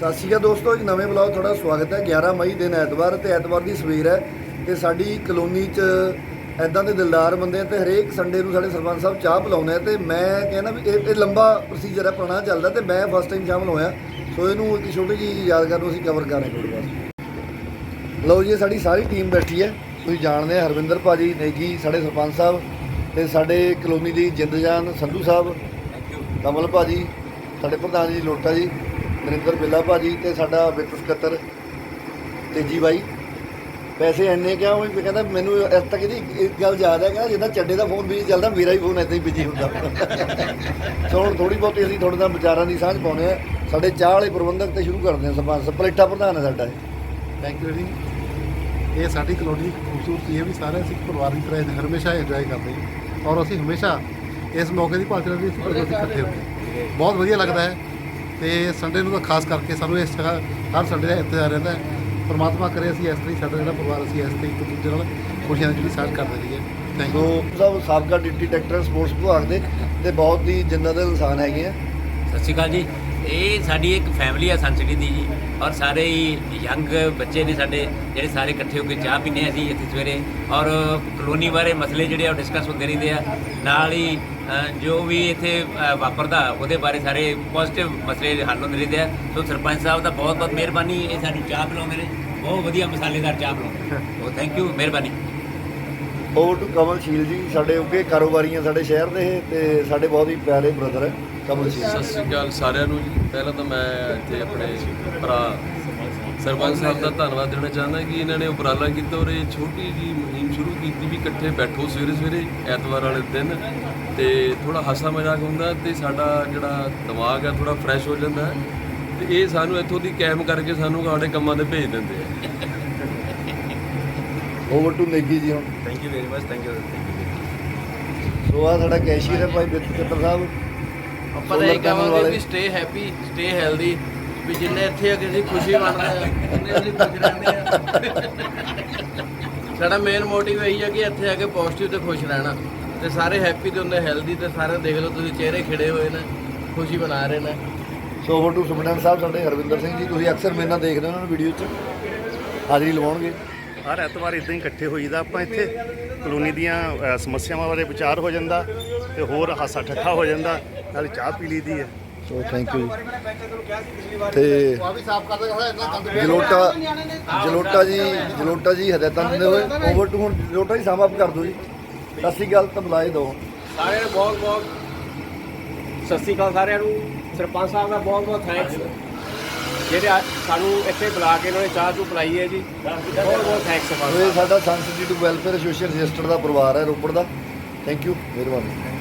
ਸਤਿ ਸ਼੍ਰੀ ਅਕਾਲ ਦੋਸਤੋ ਇੱਕ ਨਵੇਂ ਬਲੌਗ ਤੁਹਾਡਾ ਸਵਾਗਤ ਹੈ। 11 ਮਈ ਦਿਨ ਐਤਵਾਰ ਤੇ ਐਤਵਾਰ ਦੀ ਸਵੇਰ ਹੈ ਤੇ ਸਾਡੀ ਕਲੋਨੀ 'ਚ ਐਦਾਂ ਦੇ ਦਿਲਦਾਰ ਬੰਦੇ ਆ ਤੇ ਹਰੇਕ ਸੰਡੇ ਨੂੰ ਸਾਡੇ ਸਰਪੰਚ ਸਾਹਿਬ ਚਾਹ ਪਿਲਾਉਂਦੇ ਆ ਤੇ ਮੈਂ ਕਹਿੰਦਾ ਵੀ ਇਹ ਇਹ ਲੰਬਾ ਪ੍ਰੋਸੀਜਰ ਹੈ ਪੁਰਾਣਾ ਚੱਲਦਾ ਤੇ ਮੈਂ ਫਸਟ ਟਾਈਮ ਸ਼ਾਮਲ ਹੋਇਆ। ਸੋ ਇਹਨੂੰ ਇੱਕ ਛੋਟੀ ਜਿਹੀ ਯਾਦਗਾਰ ਨੂੰ ਅਸੀਂ ਕਵਰ ਕਰ ਰਹੇ ਹਾਂ ਤੁਹਾਡੇ ਵਾਸਤੇ ਲਓ ਜੀ ਸਾਡੀ ਸਾਰੀ ਟੀਮ ਬੈਠੀ ਹੈ। ਤੁਸੀਂ ਜਾਣਦੇ ਆ ਹਰਵਿੰਦਰ ਭਾਜੀ ਨੇਗੀ ਸਾਡੇ ਸਰਪੰਚ ਸਾਹਿਬ ਤੇ ਸਾਡੇ ਕਲੋਨੀ ਦੀ ਜਿੰਦਜਾਨ ਸੰਧੂ ਸਾਹਿਬ ਕਮਲ ਭਾਜੀ ਸਾਡੇ ਪ੍ਰਧਾਨ ਜੀ ਲੋਟਾ ਜੀ। ਨਰਿੰਦਰ ਬਿੱਲਾ ਭਾਜੀ ਤੇ ਸਾਡਾ ਵਿੱਤ ਸਕੱਤਰ ਤੇਜੀ ਬਾਈ। ਪੈਸੇ ਇੰਨੇ ਕਿਹਾ ਉਹ ਵੀ ਕਹਿੰਦਾ ਮੈਨੂੰ ਇਸ ਤੱਕ ਇਹਦੀ ਇੱਕ ਗੱਲ ਯਾਦ ਹੈ ਕਿ ਜਿੱਦਾਂ ਚੱਡੇ ਦਾ ਫੋਨ ਬਿਜ਼ੀ ਚੱਲਦਾ, ਮੇਰਾ ਹੀ ਫੋਨ ਏਦਾਂ ਹੀ ਬਿਜ਼ੀ ਹੁੰਦਾ। ਸੋ ਹੁਣ ਥੋੜੀ ਬਹੁਤੀ ਅਸੀਂ ਤੁਹਾਡੇ ਨਾਲ ਵਿਚਾਰਾਂ ਦੀ ਸਾਂਝ ਪਾਉਨੇ ਆ ਸਾਡੇ ਚਾਹ ਵਾਲੇ ਪ੍ਰਬੰਧਕ ਤੇ ਸ਼ੁਰੂ ਕਰਦੇ ਹਾਂ ਸਰਪੰਚ ਪਲੇਟਾ ਪ੍ਰਧਾਨ ਹੈ ਸਾਡਾ ਇਹ। ਥੈਂਕ ਯੂ ਜੀ ਇਹ ਸਾਡੀ ਕਲੋਨੀ ਦੀ ਖੂਬਸੂਰਤੀ ਹੈ ਵੀ ਸਾਰੇ ਅਸੀਂ ਪਰਿਵਾਰ ਦੀ ਤਰ੍ਹਾਂ ਹਮੇਸ਼ਾ ਇੰਜੋਏ ਕਰਦੇ ਹਾਂ ਔਰ ਅਸੀਂ ਹਮੇਸ਼ਾ ਇਸ ਮੌਕੇ ਦੀ ਭਾਸ਼ਾ ਦੀ ਅਸੀਂ ਕਦੋਂ ਇਕੱਠੇ ਹੁੰਦੇ ਹਾਂ। ਬਹੁਤ ਵਧੀਆ ਲੱਗਦਾ ਹੈ। ਤੇ ਸੰਡੇ ਨੂੰ ਤਾਂ ਖਾਸ ਕਰਕੇ ਸਾਨੂੰ ਇਸ ਜਗ੍ਹਾ ਹਰ ਸੰਡੇ ਦਾ ਇੰਤਜ਼ਾਰ ਰਹਿੰਦਾ ਹੈ। ਪਰਮਾਤਮਾ ਕਰੇ ਅਸੀਂ ਇਸ ਤਰ੍ਹਾਂ ਹੀ ਸਾਡਾ ਜਿਹੜਾ ਪਰਿਵਾਰ ਅਸੀਂ ਇਸ ਤਰ੍ਹਾਂ ਹੀ ਇੱਕ ਦੂਜੇ ਨਾਲ ਖੁਸ਼ੀਆਂ ਦੀ ਜਿਹੜੀ ਸਾਂਝ ਕਰਦੇ ਰਹੀਏ। ਥੈਂਕ ਯੂ ਸਭ ਸਾਬਕਾ ਡਿਪਟੀ ਡਾਇਰੈਕਟਰ ਸਪੋਰਟਸ ਵਿਭਾਗ ਦੇ ਤੇ ਬਹੁਤ ਹੀ ਜਿੰਦਾ ਦੇ ਇਨਸਾਨ ਹੈਗੇ ਆ। ਸਤਿ ਸ਼੍ਰੀ ਅਕਾਲ ਜੀ। ਇਹ ਸਾਡੀ ਇੱਕ ਫੈਮਿਲੀ ਆ ਸੰਸਕ੍ਰਿਤ ਦੀ ਜੀ ਔਰ ਸਾਰੇ ਹੀ ਯੰਗ ਬੱਚੇ ਨੇ ਸਾਡੇ ਜਿਹੜੇ ਸਾਰੇ ਇਕੱਠੇ ਹੋ ਕੇ ਚਾਹ ਪੀਂਦੇ ਹਾਂ ਅਸੀਂ ਇੱਥੇ ਸਵੇਰੇ। ਔਰ ਕਲੋਨੀ ਬਾਰੇ ਮਸਲੇ ਜਿਹੜੇ ਆ ਡਿਸਕਸ ਹੁੰਦੇ ਰਹਿੰਦੇ ਆ। ਨਾਲ ਹੀ ਜੋ ਵੀ ਇੱਥੇ ਵਾਪਰਦਾ ਉਹਦੇ ਬਾਰੇ ਸਾਰੇ ਪੋਜ਼ਿਟਿਵ ਮਸਲੇ ਹੱਲ ਹੁੰਦੇ ਰਹਿੰਦੇ ਆ। ਸੋ ਸਰਪੰਚ ਸਾਹਿਬ ਦਾ ਬਹੁਤ ਬਹੁਤ ਮਿਹਰਬਾਨੀ ਇਹ ਸਾਨੂੰ ਚਾਹ ਪਿਲਾਉਂਦੇ ਨੇ। ਬਹੁਤ ਵਧੀਆ ਮਸਾਲੇਦਾਰ ਚਾਹ ਪਿਲਾਉਂਦੇ ਉਹ ਥੈਂਕ ਯੂ ਮਿਹਰਬਾਨੀ। ਓਵਰ ਟੂ ਕਮਲ ਸ਼ੀਲ ਜੀ ਸਾਡੇ ਉੱਗੇ ਕਾਰੋਬਾਰੀ ਆ ਸਾਡੇ ਸ਼ਹਿਰ ਦੇ ਤੇ ਸਾਡੇ ਬਹੁਤ ਹੀ ਪਿਆਰੇ ਬ੍ਰਦਰ ਹੈ ਕਮਲ ਸਤਿ ਸ਼੍ਰੀ ਅਕਾਲ ਸਾਰਿਆਂ ਨੂੰ ਜੀ। ਪਹਿਲਾਂ ਤਾਂ ਮੈਂ ਇੱਥੇ ਆਪਣੇ ਭਰਾ ਸਰਪੰਚ ਸਾਹਿਬ ਦਾ ਧੰਨਵਾਦ ਦੇਣਾ ਚਾਹੁੰਦਾ ਕਿ ਇਹਨਾਂ ਨੇ ਉਪਰਾਲਾ ਕੀਤਾ ਔਰ ਇਹ ਛੋਟੀ ਜੀ ਮੁਹਿੰਮ ਸ਼ੁਰੂ ਕੀਤੀ ਵੀ ਇਕੱਠੇ ਬੈਠੋ ਸਵੇਰੇ ਸਵੇਰੇ ਐਤਵਾਰ ਵਾਲੇ ਦਿਨ। ਤੇ ਥੋੜਾ ਹਾਸਾ ਮਜ਼ਾਕ ਹੁੰਦਾ ਤੇ ਸਾਡਾ ਜਿਹੜਾ ਦਿਮਾਗ ਹੈ ਥੋੜਾ ਫਰੈਸ਼ ਹੋ ਜਾਂਦਾ। ਹੈ ਤੇ ਇਹ ਸਾਨੂੰ ਇੱਥੋਂ ਦੀ ਕੈਮ ਕਰਕੇ ਸਾਨੂੰ ਸਾਡੇ ਕੰਮਾਂ ਤੇ ਭੇਜ ਦਿੰਦੇ ਆ। ਓਵਰ ਟੂ ਨੇਗੀ ਜੀ ਹੁਣ। Thank you very much thank you so ਆ ਸਾਡਾ ਕੈਸ਼ੀਅਰ ਹੈ ਭਾਈ ਬਿੱਤ ਚੱਤਰ ਸਾਹਿਬ। ਆਪਾਂ ਤਾਂ ਇਹ ਕਹਾਂਗੇ। ਵੀ ਸਟੇ ਹੈਪੀ ਸਟੇ ਹੈਲਦੀ ਵੀ ਜਿੰਨੇ ਇੱਥੇ ਆ ਕੇ ਅਸੀਂ ਖੁਸ਼ੀ ਮੰਨਦੇ ਆ ਜਿੰਨੇ ਅਸੀਂ ਖੁਸ਼ ਰਹਿੰਦੇ ਆ। ਸਾਡਾ ਮੇਨ ਮੋਟਿਵ ਇਹੀ ਹੈ ਕਿ ਇੱਥੇ ਆ ਕੇ ਪੋਜ਼ਿਟਿਵ ਤੇ ਖੁਸ਼ ਰਹਿਣਾ। ਤੇ ਸਾਰੇ ਹੈਪੀ ਤੇ ਹੁੰਦੇ ਹੈਲਦੀ ਤੇ ਸਾਰੇ ਦੇਖ ਲਓ ਤੁਸੀਂ ਚਿਹਰੇ ਖਿੜੇ ਹੋਏ ਨੇ ਖੁਸ਼ੀ ਮਨਾ ਰਹੇ ਨੇ। ਸੋ ਓਵਰ ਟੂ ਸੁਪਰਡੈਂਟ ਸਾਹਿਬ ਸਾਡੇ ਹਰਵਿੰਦਰ ਸਿੰਘ ਜੀ ਤੁਸੀਂ ਅਕਸਰ ਮੇਰੇ ਨਾਲ ਦੇਖਦੇ ਹੋ ਉਹਨਾਂ ਨੂੰ ਵੀਡੀਓ 'ਚ। ਹਾਜ਼ਰੀ ਲਵਾਉਣਗੇ। ਹਰ ਐਤਵਾਰ ਇਦਾਂ ਹੀ ਇਕੱਠੇ ਹੋਈਦਾ ਆਪਾਂ ਇੱਥੇ ਕਲੋਨੀ ਦੀਆਂ ਅ, ਸਮੱਸਿਆਵਾਂ ਬਾਰੇ ਵਿਚਾਰ ਹੋ ਜਾਂਦਾ ਤੇ ਹੋਰ ਹਾਸਾ ਠੱਠਾ ਹੋ ਜਾਂਦਾ ਨਾਲ ਚਾਹ ਪੀ ਲਈਦੀ ਹੈ। ਸੋ ਥੈਂਕ ਯੂ ਤੇ ਜਲੋਟਾ ਜਲੋਟਾ ਜੀ ਜਲੋਟਾ ਜੀ ਹਦਾਇਤਾਂ ਦਿੰਦੇ ਹੋਏ। ਓਵਰ ਟੂ ਹੁਣ ਜਲੋਟਾ ਜੀ ਸਮ ਅਪ ਕਰ ਦਿਓ ਜੀ। ਸਤਿ ਸ਼੍ਰੀ ਅਕਾਲ ਤਾਂ ਬੁਲਾਏ ਦੋ। ਸਾਰਿਆਂ ਨੂੰ ਬਹੁਤ ਬਹੁਤ ਸਤਿ ਸ਼੍ਰੀ ਅਕਾਲ ਸਾਰਿਆਂ ਨੂੰ। ਸਰਪੰਚ ਸਾਹਿਬ ਦਾ ਬਹੁਤ ਬਹੁਤ ਥੈਂਕਸ ਜਿਹੜੇ ਅੱਜ ਸਾਨੂੰ ਇੱਥੇ ਬੁਲਾ ਕੇ ਇਹਨਾਂ ਨੇ ਚਾਹ ਚੂ ਪਿਲਾਈ ਹੈ ਜੀ। ਬਹੁਤ ਬਹੁਤ ਥੈਂਕਸ ਇਹ ਸਾਡਾ ਸੰਸਦੀ ਵੈਲਫੇਅਰ ਐਸੋਸੀਏਸ਼ਨ ਰਜਿਸਟਰਡ ਦਾ ਪਰਿਵਾਰ ਹੈ ਰੋਪੜ ਦਾ। ਥੈਂਕ ਯੂ ਮਿਹਰਬਾਨੀ।